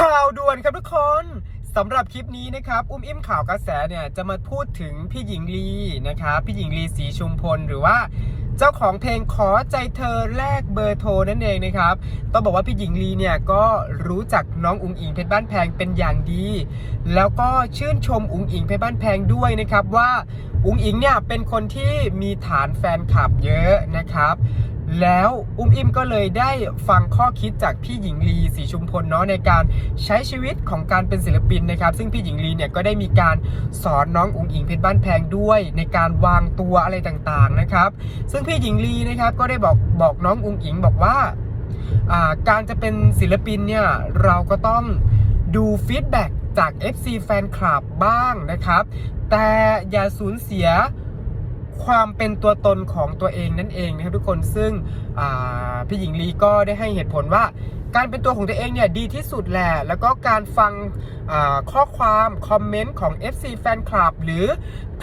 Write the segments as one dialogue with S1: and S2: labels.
S1: ข่าวด่วนครับทุกคนสำหรับคลิปนี้นะครับอุ้มอิ่มข่าวกระแสเนี่ยจะมาพูดถึงพี่หญิงลีนะครับพี่หญิงลีศรีชุมพลหรือว่าเจ้าของเพลงขอใจเธอแลกเบอร์โทรนั่นเองนะครับต้องบอกว่าพี่หญิงลีเนี่ยก็รู้จักน้องอุ๋งอิงเพชรบ้านแพงเป็นอย่างดี แล้วก็ชื่นชมอุ๋งอิงเพชรบ้านแพงด้วยนะครับว่าอุ๋งอิงเนี่ยเป็นคนที่มีฐานแฟนคลับเยอะนะครับ แล้วอุ้มอิมก็เลยได้ฟังข้อคิดจากพี่หญิงลีศรีชุมพลเนาะในการใช้ชีวิตของการเป็นศิลปินนะครับ ซึ่งพี่หญิงลีเนี่ยก็ได้มีการสอนน้องอุ๋งอิงเพชรบ้านแพงด้วย ในการวางตัวอะไรต่างๆนะครับ ซึ่งพี่หญิงลีนะครับก็ได้บอกบอกน้องอุ๋งอิงบอกว่าการจะเป็นศิลปินเนี่ยเราก็ต้องดูฟีดแบ็กจาก FC แฟนคลับบ้างนะครับ แต่อย่าสูญเสีย ความเป็นตัวตนของตัวเองนั่นเองนะครับทุกคนซึ่งพี่หญิงลีก็ได้ให้เหตุผลว่า การเป็นตัวของตัวเองเนี่ยดีที่สุดแหละแล้วก็การฟังข้อความคอมเมนต์ของ FC แฟนคลับหรือ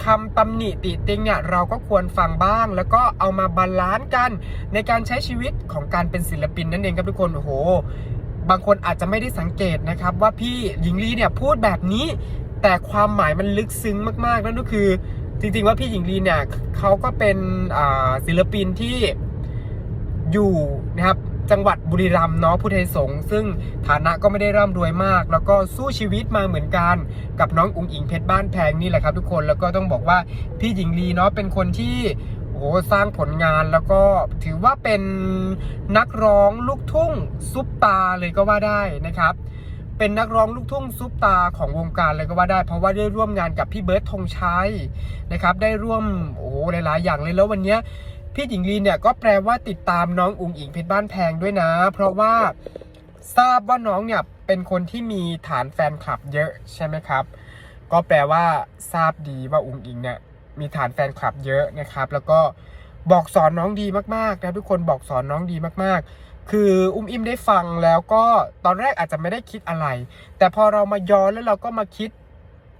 S1: คำตำหนิติติงเนี่ยเราก็ควรฟังบ้าง แล้วก็เอามาบาลานซ์กันในการใช้ชีวิตของการเป็นศิลปินนั่นเองครับทุกคนโอ้โหบางคนอาจจะไม่ได้สังเกตนะครับ ว่าพี่หญิงลีเนี่ยพูดแบบนี้ แต่ความหมายมันลึกซึ้งมากๆนั่นก็คือ จริงๆว่าพี่หญิงลีเนี่ยเขาก็เป็นศิลปินที่อยู่นะครับจังหวัดบุรีรัมย์เนาะพุทธไทยสงฆ์ซึ่งฐานะก็ไม่ได้ร่ำรวยมาก แล้วก็สู้ชีวิตมาเหมือนกันกับน้องอุ๋งอิงเพชรบ้านแพงนี่แหละครับ ทุกคนแล้วก็ต้องบอกว่าพี่หญิงลีเนาะเป็นคนที่โอ้โหสร้างผลงานแล้วก็ถือว่าเป็นนักร้องลูกทุ่งซุปตาเลยก็ว่าได้นะครับ เป็นนักร้องลูกทุ่งซุปตาของวงการเลยก็ว่าได้ เพราะว่าได้ร่วมงานกับพี่เบิร์ดธงชัยนะครับ ได้ร่วมโอ้หลายๆอย่างเลยแล้ววันนี้พี่หญิงลีเนี่ยก็แปลว่าติดตามน้องอุ๋งอิงเพชรบ้านแพงด้วยนะ เพราะว่าทราบว่าน้องเนี่ยเป็นคนที่มีฐานแฟนคลับเยอะใช่ไหมครับ ก็แปลว่าทราบดีว่าอุ๋งอิงเนี่ยมีฐานแฟนคลับเยอะนะครับ แล้วก็บอกสอนน้องดีมากๆนะทุกคนบอกสอนน้องดีมากๆ คืออุ้มอิมได้ฟังแล้วก็ตอนแรกอาจจะไม่ได้คิดอะไร แต่พอเรามาย้อนแล้วเราก็มาคิด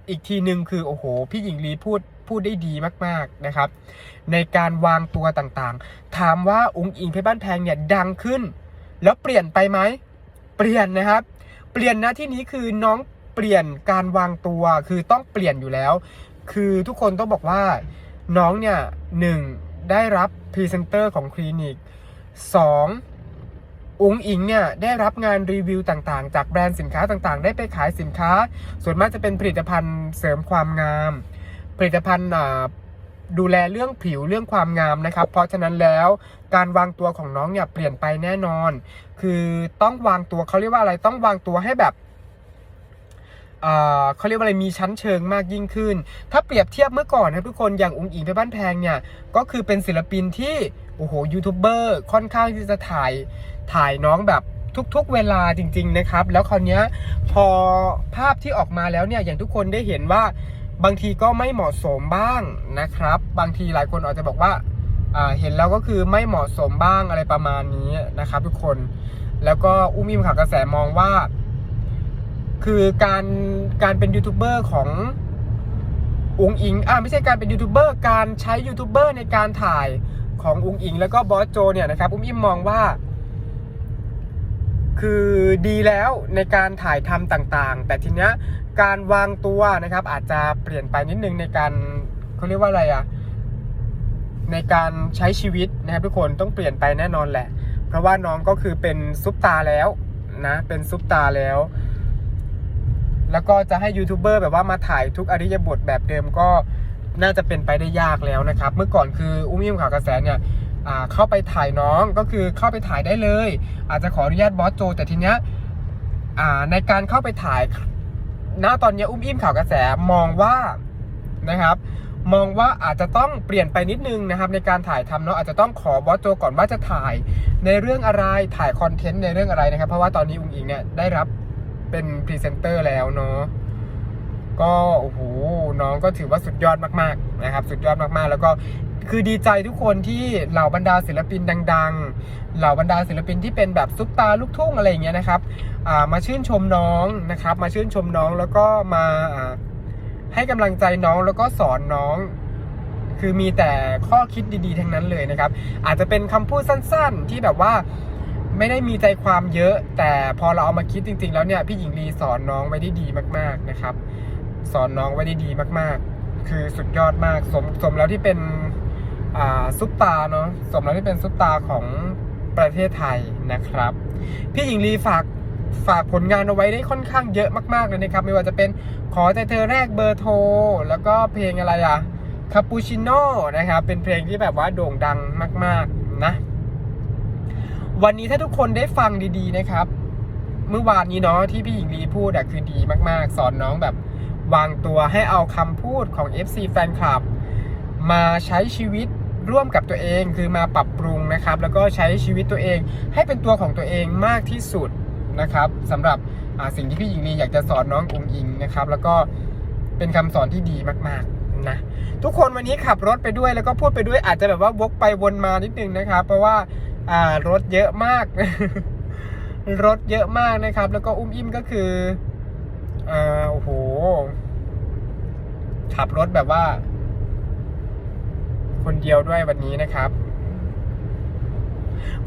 S1: อีกทีหนึ่งคือโอ้โห พี่หญิงลีพูดพูดได้ดีมากๆนะครับ ในการวางตัวต่างๆ ถามว่าองค์อิงเพชรบ้านแพงเนี่ยดังขึ้น แล้วเปลี่ยนไปไหมเปลี่ยนนะครับ เปลี่ยนนะที่นี้คือน้องเปลี่ยนการวางตัวคือต้องเปลี่ยนอยู่แล้ว คือทุกคนต้องบอกว่าน้องเนี่ยหนึ่งได้รับพรีเซนเตอร์ของคลินิกสอง องอิงเนี่ยได้รับงานรีวิวต่างๆ จากแบรนด์สินค้าต่างๆ ได้ไปขายสินค้า ส่วนมากจะเป็นผลิตภัณฑ์เสริมความงาม ผลิตภัณฑ์ดูแลเรื่องผิวเรื่องความงามนะครับ เพราะฉะนั้นแล้วการวางตัวของน้องเนี่ยเปลี่ยนไปแน่นอน คือต้องวางตัวเขาเรียกว่าอะไรต้องวางตัวให้แบบ เขาเรียกว่าอะไรมีชั้นเชิงมากยิ่งขึ้น ถ้าเปรียบเทียบเมื่อก่อนนะครับทุกคนอย่างอุงอิงเพชรบ้านแพงเนี่ยก็คือเป็นศิลปินที่โอ้โหยูทูบเบอร์ค่อนข้างที่จะถ่ายถ่ายน้องแบบทุกๆเวลาจริง ๆนะครับ แล้วคราวเนี้ยพอภาพที่ออกมาแล้วเนี่ยอย่างทุกคนได้เห็นว่าบางทีก็ไม่เหมาะสมบ้างนะครับ บางทีหลายคนอาจจะบอกว่าอ่าเห็นแล้วก็คือไม่เหมาะสมบ้างอะไรประมาณนี้นะครับ ทุกคนแล้วก็อุ้มอิมข่าวกระแสมองว่า คือการการเป็นยูทูบเบอร์ของอุงอิงอ่าไม่ใช่การเป็นยูทูบเบอร์การใช้ยูทูบเบอร์ในการถ่ายของอุงอิง แล้วก็บอสโจเนี่ยนะครับอุ้มอิมมองว่า คือดีแล้วในการถ่ายทำต่างๆ แต่ทีเนี้ยการวางตัวนะครับ อาจจะเปลี่ยนไปนิดนึงในการเขาเรียกว่าอะไรอะในการใช้ชีวิตนะครับทุกคนต้องเปลี่ยนไปแน่นอนแหละ เพราะว่าน้องก็คือเป็นซุปตาแล้วนะเป็นซุปตาแล้ว แล้วก็จะให้ยูทูบเบอร์แบบว่ามาถ่ายทุกอริยบทแบบเดิมก็น่าจะเป็นไปได้ยากแล้วนะครับ เมื่อก่อนคืออุ้มยิ้มข่าวกระแสเนี่ยเข้าไปถ่ายน้องก็คือเข้าไปถ่ายได้เลย อาจจะขออนุญาตบอสโจ แต่ทีเนี้ยในการเข้าไปถ่ายณตอนนี้อุ้มอิ่มข่าวกระแสมองว่านะครับ มองว่าอาจจะต้องเปลี่ยนไปนิดนึงนะครับ ในการถ่ายทำเนาะอาจจะต้องขอบอสโจก่อนว่าจะถ่ายในเรื่องอะไรถ่ายคอนเทนต์ในเรื่องอะไรนะครับ เพราะว่าตอนนี้อุ้งอิงเนี่ยได้รับ เป็นพรีเซนเตอร์แล้วเนาะก็โอ้โหน้องก็ถือว่าสุดยอดมากๆนะครับ สุดยอดมากๆ แล้วก็คือดีใจทุกคนที่เหล่าบรรดาศิลปินดัง ๆ เหล่าบรรดาศิลปินที่เป็นแบบซุปตาลูกทุ่งอะไรอย่างเงี้ยนะครับมาชื่นชมน้องนะครับ มาชื่นชมน้องแล้วก็มาอ่าให้กำลังใจน้องแล้วก็สอนน้อง คือมีแต่ข้อคิดดีๆ ทั้งนั้นเลยนะครับ อาจจะเป็นคำพูดสั้น ๆ ที่แบบว่า ไม่ได้มีใจความเยอะ แต่พอเราเอามาคิดจริง ๆ แล้วเนี่ยพี่หญิงลีสอนน้องไว้ได้ดีมาก ๆนะครับ สอนน้องไว้ได้ดีมากๆ คือสุดยอดมากสมสมแล้วที่เป็นซุปตาเนาะสมแล้วที่เป็นซุปตาของประเทศไทยนะครับ พี่หญิงลีฝากฝากผลงานเอาไว้ได้ค่อนข้างเยอะมากๆเลยนะครับ ไม่ว่าจะเป็นขอใจเธอแรกเบอร์โทร แล้วก็เพลงอะไรอะคาปูชิโน่นะครับ เป็นเพลงที่แบบว่าโด่งดังมาก ๆ นะ วันนี้ถ้าทุกคนได้ฟังดีๆนะครับ เมื่อวานนี้เนาะที่พี่หญิงลีพูดอะคือดีมากๆ สอนน้องแบบวางตัวให้เอาคำพูดของ FC แฟนคลับ มาใช้ชีวิตร่วมกับตัวเองคือมาปรับปรุงนะครับ แล้วก็ใช้ชีวิตตัวเองให้เป็นตัวของตัวเองมากที่สุดนะครับสำหรับสิ่งที่พี่หญิงลีอยากจะสอนน้ององอิงนะครับ แล้วก็เป็นคำสอนที่ดีมากๆนะทุกคนวันนี้ขับรถไปด้วยแล้วก็พูดไปด้วยอาจจะแบบว่าวกไปวนมานิดนึงนะครับ เพราะว่า อ่ารถเยอะมาก รถเยอะมากนะครับ แล้วก็อุ้มอิ่มก็คืออ่าโอ้โห ขับรถแบบว่า คนเดียวด้วยวันนี้นะครับ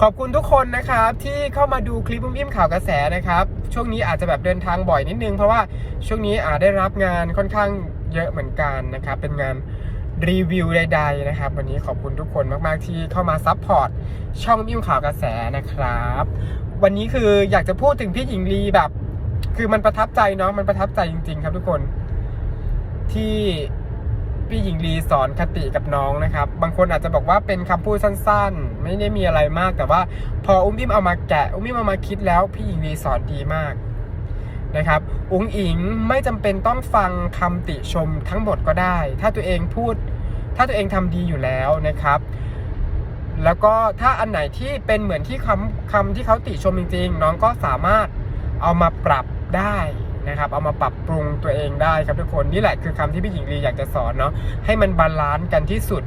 S1: ขอบคุณทุกคนนะครับ ที่เข้ามาดูคลิปอุ้มอิ่มข่าวกระแสนะครับ ช่วงนี้อาจจะแบบเดินทางบ่อยนิดนึง เพราะว่าช่วงนี้อาจได้รับงานค่อนข้างเยอะเหมือนกันนะครับ เป็นงาน รีวิวใดๆนะครับ วันนี้ขอบคุณทุกคนมากๆที่เข้ามาซัพพอร์ตช่องอุ้มอิ่มข่าวกระแสนะครับ วันนี้คืออยากจะพูดถึงพี่หญิงลีแบบ คือมันประทับใจเนาะมันประทับใจจริง ๆ ครับทุกคน ที่พี่หญิงลีสอนคติกับน้องนะครับ บางคนอาจจะบอกว่าเป็นคำพูดสั้น ๆ ไม่ได้มีอะไรมากแต่ว่า พออุ้มอิ่มเอามาแกะ อุ้มอิ่มเอามาคิดแล้ว พี่หญิงลีสอนดีมาก นะครับ อุ้งอิงไม่จำเป็นต้องฟังคำติชมทั้งหมดก็ได้ ถ้าตัวเองพูด ถ้าตัวเองทำดีอยู่แล้วนะครับ แล้วก็ถ้าอันไหนที่เป็นเหมือนที่คำคำที่เขาติชมจริง ๆ น้องก็สามารถเอามาปรับได้นะครับ เอามาปรับปรุงตัวเองได้ครับทุกคน นี่แหละคือคำที่พี่หญิงลีอยากจะสอนเนาะ ให้มันบาลานซ์กันที่สุด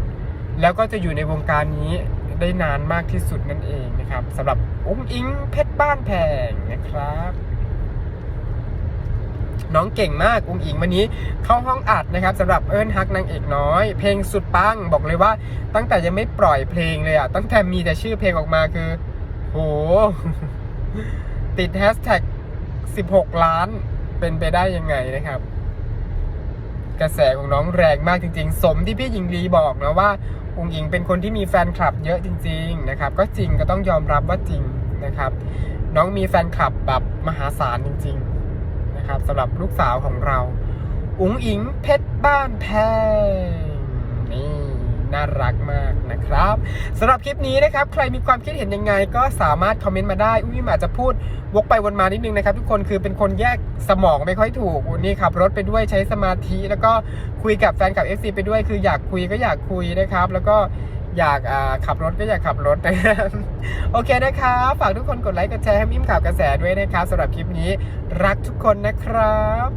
S1: แล้วก็จะอยู่ในวงการนี้ได้นานมากที่สุดนั่นเองนะครับสำหรับอุ้งอิงเพชรบ้านแพงนะครับ น้องเก่งมากอุ้งอิงวันนี้เข้าห้องอัดนะครับสำหรับเอิญฮักนางเอกน้อย เพลงสุดปังบอกเลยว่า ตั้งแต่ยังไม่ปล่อยเพลงเลยอะตั้งแต่มีแต่ชื่อเพลงออกมาคือโหติดแฮชแท็ก16 ล้านเป็นไปได้ยังไงนะครับ กระแสของน้องแรงมากจริง ๆ สมที่พี่หญิงลีบอกนะว่าองค์อิงเป็นคนที่มีแฟนคลับเยอะจริง ๆ นะครับ ก็จริงก็ต้องยอมรับว่าจริงนะครับ น้องมีแฟนคลับแบบมหาศาลจริง ๆ นะครับสำหรับลูกสาวของเรา อุ๋งอิงเพชรบ้านแพงนี่น่ารักมากนะครับสำหรับคลิปนี้นะครับ ใครมีความคิดเห็นยังไง ก็สามารถคอมเมนต์มาได้อุ้ยอาจจะพูดวกไปวนมานิดนึงนะครับ ทุกคนคือเป็นคนแยกสมองไม่ค่อยถูกวันนี้ขับรถไปด้วยใช้สมาธิ แล้วก็คุยกับแฟนคลับ FC ไปด้วยคืออยากคุยก็อยากคุยนะครับ แล้วก็ อยากขับรถก็อยากขับรถนะครับโอเคนะครับฝากทุกคนกดไลค์กดแชร์ให้มิมข่าวกระแสด้วยนะครับสำหรับคลิปนี้รักทุกคนนะครับ